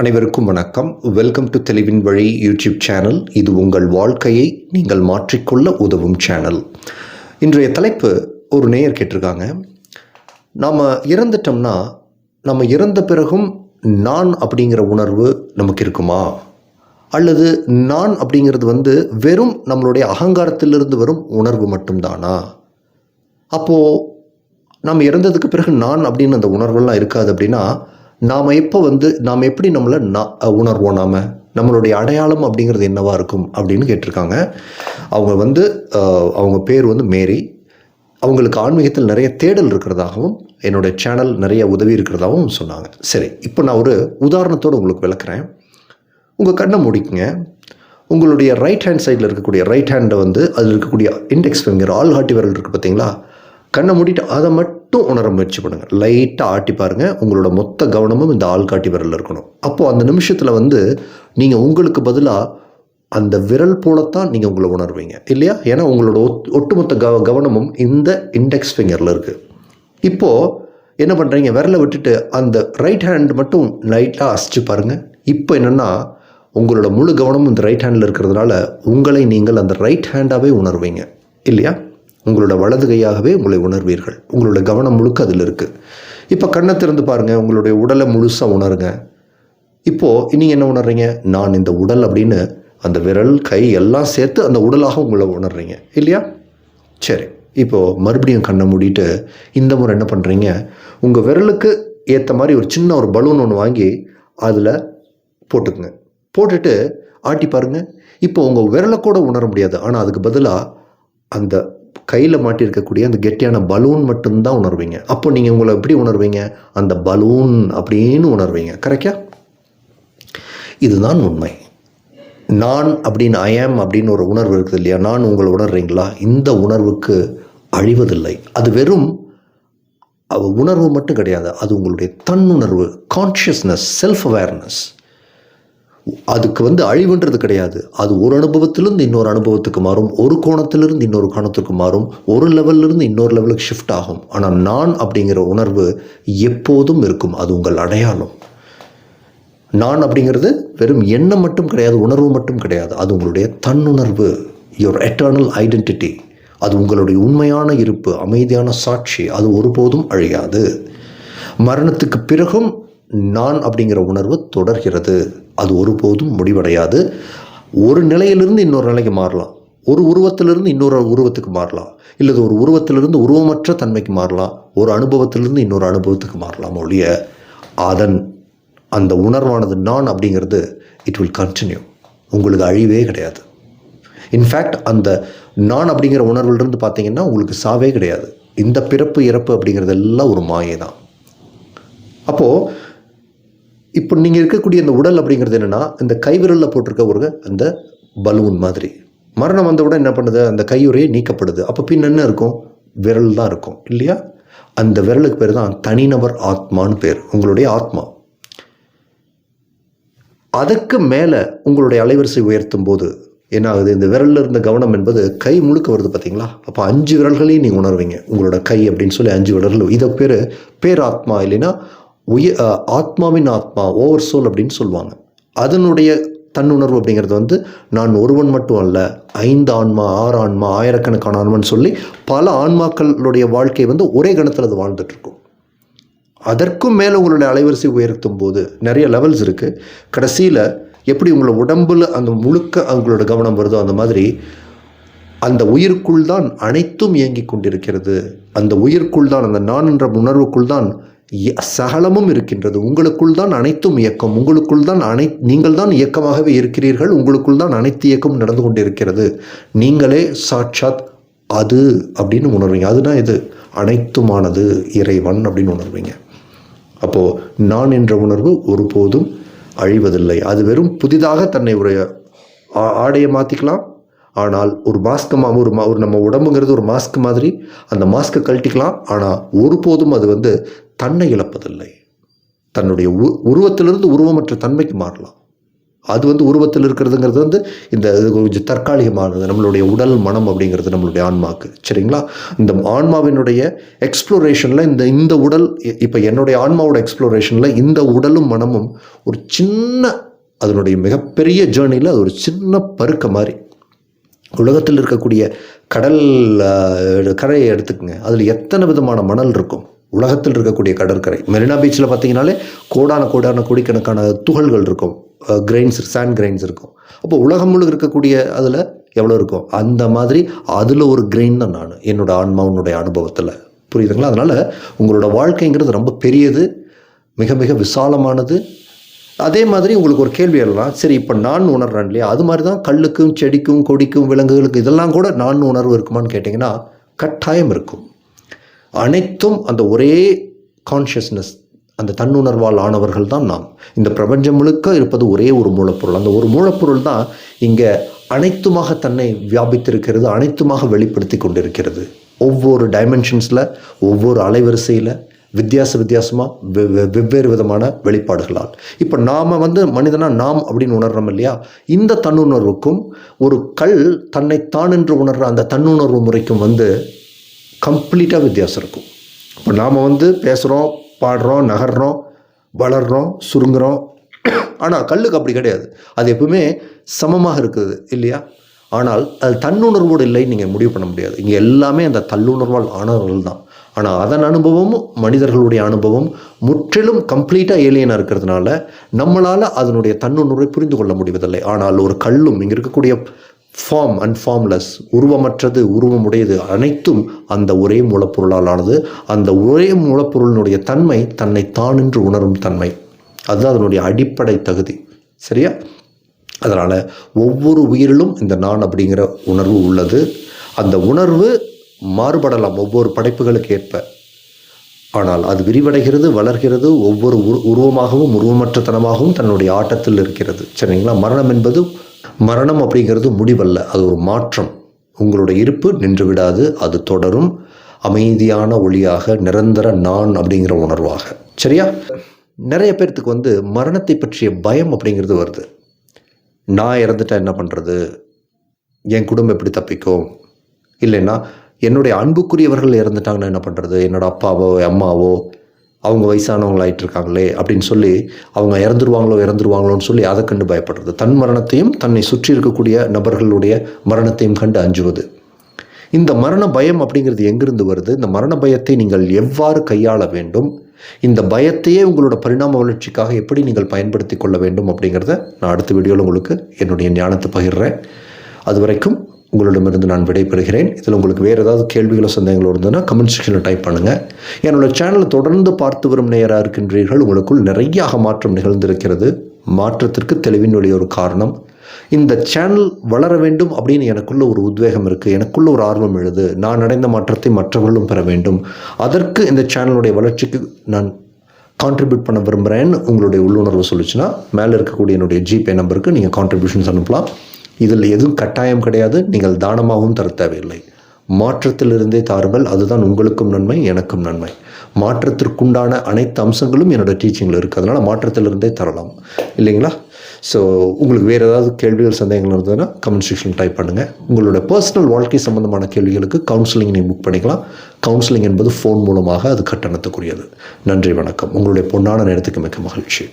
அனைவருக்கும் வணக்கம். Welcome to தெளிவின் வழி யூடியூப் சேனல் இது உங்கள் வாழ்க்கையை நீங்கள் மாற்றிக்கொள்ள உதவும் சேனல் இன்றைய தலைப்பு ஒரு நேயர் கேட்டிருக்காங்க. நாம் இறந்துட்டோம்னா நம்ம இறந்த பிறகும் நான் அப்படிங்கிற உணர்வு நமக்கு இருக்குமா? அல்லது நான் அப்படிங்கிறது வந்து வெறும் நம்மளுடைய அகங்காரத்திலிருந்து வரும் உணர்வு மட்டும்தானா? அப்போது நம்ம இறந்ததுக்கு பிறகு நான் அப்படின்னு அந்த உணர்வெல்லாம் இருக்காது அப்படின்னா நாம் எப்போ வந்து நாம் எப்படி நம்மளை நான் உணர்வோம் நாம்? நம்மளுடைய அடையாளம் அப்படிங்கிறது என்னவாக இருக்கும் அப்படின்னு கேட்டிருக்காங்க. அவங்க வந்து அவங்க பேர் வந்து மேரி. அவங்களுக்கு ஆன்மீகத்தில் நிறைய தேடல் இருக்கிறதாகவும் என்னுடைய சேனல் நிறைய உதவி இருக்கிறதாகவும் சொன்னாங்க. சரி இப்போ நான் ஒரு உதாரணத்தோடு உங்களுக்கு விளக்குறேன். உங்கள் கண்ணை முடிக்குங்க. உங்களுடைய ரைட் ஹேண்ட் சைடில் இருக்கக்கூடிய ரைட் ஹேண்டை வந்து அதில் இருக்கக்கூடிய இண்டெக்ஸ் ஃபிங்கர் ஆல் ஹாட்டி விரல் இருக்குது பார்த்தீங்களா? கண்ணை மூடிட்டு அதை மட்டும் மட்டும் உணர முயற்சி பண்ணுங்கள் லைட்டாக ஆட்டி பாருங்கள் உங்களோட மொத்த கவனமும் இந்த ஆள் காட்டி விரலில் இருக்கணும். அப்போது அந்த நிமிஷத்தில் வந்து நீங்கள் உங்களுக்கு பதிலாக அந்த விரல் போலத்தான் நீங்கள் உங்களை உணர்வீங்க. இல்லையா? ஏன்னா உங்களோட ஒட்டுமொத்த கவ கவனமும் இந்த இண்டெக்ஸ் ஃபிங்கரில் இருக்குது இப்போது என்ன பண்ணுறீங்க விரலை விட்டுட்டு அந்த ரைட் ஹேண்ட் மட்டும் லைட்டாக அசிச்சு பாருங்கள் இப்போ என்னென்னா உங்களோட முழு கவனமும் இந்த ரைட் ஹேண்டில் இருக்கிறதுனால உங்களை நீங்கள் அந்த ரைட் ஹேண்டாகவே உணர்வீங்க. இல்லையா? உங்களோட வலது கையாகவே உங்களை உணர்வீர்கள். உங்களோட கவனம் முழுக்க அதில் இருக்குது இப்போ கண்ணை திறந்து பாருங்கள் உங்களுடைய உடலை முழுசாக உணருங்க. இப்போது நீங்கள் என்ன உணர்றீங்க? நான் இந்த உடல் அப்படின்னு அந்த விரல் கை எல்லாம் சேர்த்து அந்த உடலாக உங்களை உணர்றீங்க. இல்லையா? சரி இப்போது மறுபடியும் கண்ணை மூடிட்டு இந்த முறை என்ன பண்ணுறீங்க உங்கள் விரலுக்கு ஏற்ற மாதிரி ஒரு சின்ன ஒரு பலூன் ஒன்று வாங்கி அதில் போட்டுக்குங்க. போட்டுட்டு ஆட்டி பாருங்கள் இப்போ உங்கள் விரலை கூட உணர முடியாது. ஆனால் அதுக்கு பதிலாக அந்த கையில் மாட்டியிருக்கக்கூடிய அந்த கெட்டியான பலூன் மட்டும்தான் உணர்வீங்க. அப்போ நீங்கள் உங்களை எப்படி உணர்வீங்க? அந்த பலூன் அப்படின்னு உணர்வீங்க. கரெக்டா இதுதான் உண்மை. நான் அப்படின்னு ஐ அப்படின்னு ஒரு உணர்வு இருக்குது இல்லையா? நான் உங்களை உணர்றீங்களா? இந்த உணர்வுக்கு அழிவதில்லை. அது வெறும் அவ உணர்வு மட்டும் கிடையாது. அது உங்களுடைய தன்னுணர்வு கான்ஷியஸ்னஸ் செல்ஃப் அவேர்னஸ் அதுக்கு வந்து அழிவுன்றது கிடையாது. அது ஒரு அனுபவத்திலிருந்து இன்னொரு அனுபவத்துக்கு மாறும். ஒரு கோணத்திலிருந்து இன்னொரு கோணத்துக்கு மாறும். ஒரு லெவல்லிருந்து இன்னொரு லெவலுக்கு ஷிஃப்ட் ஆகும். ஆனால் நான் அப்படிங்கிற உணர்வு எப்போதும் இருக்கும். அது உங்கள் அடையாளம். நான் அப்படிங்கிறது வெறும் எண்ணம் மட்டும் கிடையாது உணர்வு மட்டும் கிடையாது. அது உங்களுடைய தன்னுணர்வு. யுவர் எட்டர்னல் ஐடென்டிட்டி அது உங்களுடைய உண்மையான இருப்பு அமைதியான சாட்சி. அது ஒருபோதும் அழியாது. மரணத்துக்கு பிறகும் நான் அப்படிங்கிற உணர்வு தொடர்கிறது. அது ஒருபோதும் முடிவடையாது. ஒரு நிலையிலிருந்து இன்னொரு நிலைக்கு மாறலாம். ஒரு உருவத்திலிருந்து இன்னொரு உருவத்துக்கு மாறலாம். இல்லது ஒரு உருவத்திலிருந்து உருவமற்ற தன்மைக்கு மாறலாம். ஒரு அனுபவத்திலிருந்து இன்னொரு அனுபவத்துக்கு மாறலாம் ஒழிய அதன் அந்த உணர்வானது நான் அப்படிங்கிறது இட் வில் கண்டினியூ உங்களுக்கு அழிவே கிடையாது. இன்ஃபேக்ட் அந்த நான் அப்படிங்கிற உணர்விலிருந்து பார்த்தீங்கன்னா உங்களுக்கு சாவே கிடையாது. இந்த பிறப்பு இறப்பு அப்படிங்கிறது எல்லாம் ஒரு மாயை தான் அப்போது இப்போ நீங்கள் இருக்கக்கூடிய இந்த உடல் அப்படிங்கிறது என்னென்னா இந்த கைவிரலில் போட்டிருக்க ஒரு அந்த பலூன் மாதிரி. மரணம் வந்தவுடன் என்ன பண்ணுது? அந்த கையுறையே நீக்கப்படுது. அப்போ பின் என்ன இருக்கும்? விரல் தான் இருக்கும். இல்லையா? அந்த விரலுக்கு பேர் தான் தனிநபர் ஆத்மான்னு பேர். உங்களுடைய ஆத்மா. அதுக்கு மேலே உங்களுடைய அலைவரிசை உயர்த்தும் போது என்ன ஆகுது? இந்த விரலில் இருந்த கவனம் என்பது கை முழுக்க வருது பார்த்தீங்களா அப்போ அஞ்சு விரல்களையும் நீங்கள் உணர்வீங்க. உங்களோட கை அப்படின்னு சொல்லி அஞ்சு விரல்கள். இதை பேர் பேராத்மா இல்லைன்னா உய ஆத்மாவின் ஆத்மா ஓவர் சோல் அப்படின்னு சொல்லுவாங்க. அதனுடைய தன்னுணர்வு அப்படிங்கிறது வந்து நான் ஒருவன் மட்டும் அல்ல ஐந்து ஆன்மா ஆறு ஆன்மா ஆயிரக்கணக்கான ஆன்மான்னு சொல்லி பல ஆன்மாக்களுடைய வாழ்க்கை வந்து ஒரே கணத்தில் அது வாழ்ந்துட்டுருக்கும். அதற்கும் மேலே உங்களுடைய அலைவரிசை உயர்த்தும் போது நிறைய லெவல்ஸ் இருக்குது கடைசியில் எப்படி உங்களை உடம்புல அந்த முழுக்க அவங்களோட கவனம் வருதோ அந்த மாதிரி அந்த உயிருக்குள் தான் அனைத்தும் இயங்கிக் கொண்டிருக்கிறது. அந்த உயிருக்குள் தான் அந்த நான் என்ற உணர்வுக்குள் தான் சகலமும் இருக்கின்றது. உங்களுக்குள் தான் அனைத்தும் இயக்கம். உங்களுக்குள் தான் அனை நீங்கள் தான் இயக்கமாகவே இருக்கிறீர்கள். உங்களுக்குள் தான் அனைத்து இயக்கம் நடந்து கொண்டிருக்கிறது. நீங்களே சாட்சாத் அது அப்படின்னு உணர்வீங்க. அதுதான் இது. அனைத்துமானது இறைவன் அப்படின்னு உணர்வீங்க. அப்போது நான் என்ற உணர்வு ஒருபோதும் அழிவதில்லை. அது வெறும் புதிதாக தன்னை ஒரு ஆ- ஆடையை மாற்றிக்கலாம் ஆனால் ஒரு மாஸ்க் ஒரு மா ஒரு நம்ம உடம்புங்கிறது ஒரு மாஸ்க் மாதிரி அந்த மாஸ்க்கை கழட்டிக்கலாம். ஆனால் ஒருபோதும் அது வந்து தன்னை இழப்பதில்லை. தன்னுடைய உ உருவத்திலிருந்து உருவமற்ற தன்மைக்கு மாறலாம். அது வந்து உருவத்தில் இருக்கிறதுங்கிறது வந்து இந்த இது கொஞ்சம் தற்காலிகமானது. நம்மளுடைய உடல் மனம் அப்படிங்கிறது நம்மளுடைய ஆன்மாவுக்கு சரிங்களா? இந்த ஆன்மாவினுடைய எக்ஸ்ப்ளோரேஷனில் இந்த இந்த உடல் இப்போ என்னுடைய ஆன்மாவோட எக்ஸ்ப்ளோரேஷனில் இந்த உடலும் மனமும் ஒரு சின்ன அதனுடைய மிகப்பெரிய ஜேர்னியில் அது ஒரு சின்ன பருக்க மாதிரி. உலகத்தில் இருக்கக்கூடிய கடல் கரையை எடுத்துக்கங்க. அதில் எத்தனை விதமான மணல் இருக்கும்? உலகத்தில் இருக்கக்கூடிய கடற்கரை. மெரினா பீச்சில் பார்த்தீங்கனாலே கோடான கோடான கோடிக்கணக்கான துகள்கள் இருக்கும். கிரெயின்ஸ் சாண்ட் கிரெயின்ஸ் இருக்கும். அப்போ உலகம் முழுக்க இருக்கக்கூடிய அதில் எவ்வளோ இருக்கும் அந்த மாதிரி அதில் ஒரு கிரெயின் தான் நான். என்னோட ஆன்மாவுனுடைய அனுபவத்தில். புரியுதுங்களா? அதனால் உங்களோட வாழ்க்கைங்கிறது ரொம்ப பெரியது மிக மிக விசாலமானது. அதே மாதிரி உங்களுக்கு ஒரு கேள்வி எல்லாம் சரி இப்போ நான் உணர்றேன் இல்லையா? அது மாதிரி தான் கல்லுக்கும் செடிக்கும் கொடிக்கும் விலங்குகளுக்கும் இதெல்லாம் கூட நான் உணர்வு இருக்குமான்னு கேட்டிங்கன்னா கட்டாயம் இருக்கும். அனைத்தும் அந்த ஒரே கான்ஷியஸ்னஸ் அந்த தன்னுணர்வால் ஆனவர்கள் தான் நாம். இந்த பிரபஞ்சம் முழுக்க இருப்பது ஒரே ஒரு மூலப்பொருள். அந்த ஒரு மூலப்பொருள் தான் இங்கே அனைத்துமாக தன்னை வியாபித்திருக்கிறது அனைத்துமாக வெளிப்படுத்தி கொண்டிருக்கிறது. ஒவ்வொரு டைமென்ஷன்ஸில் ஒவ்வொரு அலைவரிசையில் வித்தியாச வித்தியாசமாக வெவ் வெவ்வேறு விதமான வெளிப்பாடுகளால். இப்போ நாம் வந்து மனிதனாக நாம் அப்படின்னு உணர்றோம் இல்லையா? இந்த தன்னுணர்வுக்கும் ஒரு கல் தன்னைத்தான் என்று உணர்கிற அந்த தன்னுணர்வு முறைக்கும் வந்து கம்ப்ளீட்டாக வித்தியாசம் இருக்கும். இப்போ நாம் வந்து பேசுகிறோம் பாடுறோம் நகர்றோம் வளர்கிறோம் சுருங்குறோம். ஆனால் கல்லுக்கு அப்படி கிடையாது. அது எப்பவுமே சமமாக இருக்குது இல்லையா? ஆனால் அது தன்னுணர்வோடு இல்லை நீங்கள் முடிவு பண்ண முடியாது. இங்கே எல்லாமே அந்த தள்ளுணர்வால் ஆனவர்கள் தான். ஆனால் அதன் அனுபவமும் மனிதர்களுடைய அனுபவம் முற்றிலும் கம்ப்ளீட்டாக ஏலியனாக இருக்கிறதுனால நம்மளால் அதனுடைய தன்னுணர்வை புரிந்து கொள்ள முடிவதில்லை. ஆனால் ஒரு கல்லும் இங்கே இருக்கக்கூடிய ஃபார்ம் அண்ட் ஃபார்ம்லெஸ் உருவமற்றது உருவமுடையது அனைத்தும் அந்த ஒரே மூலப்பொருளால் ஆனது அந்த ஒரே மூலப்பொருளினுடைய தன்மை தன்னை தான் என்று உணரும் தன்மை. அதுதான் அதனுடைய அடிப்படை தகுதி. சரியா? அதனால் ஒவ்வொரு உயிரிலும் இந்த நான் அப்படிங்கிற உணர்வு உள்ளது. அந்த உணர்வு மாறுபடலாம் ஒவ்வொரு படைப்புகளுக்கு ஏற்ப. ஆனால் அது விரிவடைகிறது வளர்கிறது ஒவ்வொரு உரு உருவமாகவும் உருவமற்றத்தனமாகவும் தன்னுடைய ஆட்டத்தில் இருக்கிறது. சரிங்களா? மரணம் என்பது மரணம் அப்படிங்கிறது முடிவல்ல. அது ஒரு மாற்றம். உங்களுடைய இருப்பு நின்று விடாது அது தொடரும். அமைதியான ஒளியாக நிரந்தர நான் அப்படிங்கிற உணர்வாக. சரியா? நிறைய பேர்த்துக்கு வந்து மரணத்தை பற்றிய பயம் அப்படிங்கிறது வருது. நான் இறந்துட்டா என்ன பண்ணுறது என் குடும்பம் எப்படி தப்பிக்கும்? இல்லைன்னா என்னுடைய அன்புக்குரியவர்கள் இறந்துட்டாங்கன்னா என்ன பண்ணுறது என்னோடய அப்பாவோ அம்மாவோ அவங்க வயசானவங்களாயிட்டு இருக்காங்களே அப்படின்னு சொல்லி அவங்க இறந்துருவாங்களோ இறந்துருவாங்களோன்னு சொல்லி அதை கண்டு பயப்படுறது. தன் மரணத்தையும் தன்னை சுற்றி இருக்கக்கூடிய நபர்களுடைய மரணத்தையும் கண்டு அஞ்சுவது. இந்த மரண பயம் அப்படிங்கிறது எங்கிருந்து வருது? இந்த மரண பயத்தை நீங்கள் எவ்வாறு கையாள வேண்டும்? இந்த பயத்தையே உங்களோட பரிணாம வளர்ச்சிக்காக எப்படி நீங்கள் பயன்படுத்தி கொள்ள வேண்டும் அப்படிங்கிறத நான் அடுத்த வீடியோவில் உங்களுக்கு என்னுடைய ஞானத்தை பகிர்றேன். அது வரைக்கும் உங்களிடமிருந்து நான் விடைபெறுகிறேன். இதில் உங்களுக்கு வேறு ஏதாவது கேள்விகளோ சந்தேகங்களோ இருந்ததுன்னா கமெண்ட் செக்ஷனில் டைப் பண்ணுங்கள் என்னோட சேனலை தொடர்ந்து பார்த்து வரும் நேராக இருக்கின்றீர்கள். உங்களுக்குள் நிறையாக மாற்றம் நிகழ்ந்திருக்கிறது. மாற்றத்திற்கு தெளிவின் வழி ஒரு காரணம். இந்த சேனல் வளர வேண்டும் அப்படின்னு எனக்குள்ள ஒரு உத்வேகம் இருக்குது எனக்குள்ள ஒரு ஆர்வம் எழுது. நான் அடைந்த மாற்றத்தை மற்றவர்களும் பெற வேண்டும். அதற்கு இந்த சேனலுடைய வளர்ச்சிக்கு நான் கான்ட்ரிபியூட் பண்ண விரும்புகிறேன்னு உங்களுடைய உள்ளுணர்வு சொல்லிச்சுன்னா மேலே இருக்கக்கூடிய என்னுடைய ஜிபே நம்பருக்கு நீங்கள் கான்ட்ரிபியூஷன்ஸ் அனுப்பலாம். இதில் எதுவும் கட்டாயம் கிடையாது. நீங்கள் தானமாகவும் தர தேவையில்லை. மாற்றத்திலிருந்தே தாருங்கள். அதுதான் உங்களுக்கும் நன்மை எனக்கும் நன்மை. மாற்றத்திற்குண்டான அனைத்து அம்சங்களும் என்னோட டீச்சிங்கில் இருக்குது அதனால் மாற்றத்திலிருந்தே தரலாம். இல்லைங்களா? ஸோ உங்களுக்கு வேறு ஏதாவது கேள்விகள் சந்தேகங்கள் இருந்ததுன்னா கமெண்ட் செக்ஷன் டைப் பண்ணுங்கள் உங்களோட பர்சனல் வாழ்க்கை சம்பந்தமான கேள்விகளுக்கு கவுன்சிலிங் நீங்கள் புக் பண்ணிக்கலாம். கவுன்சிலிங் என்பது ஃபோன் மூலமாக அது கட்டணத்துக்குரியது. நன்றி வணக்கம். உங்களுடைய பொன்னான நேரத்துக்கு மிக்க மகிழ்ச்சி.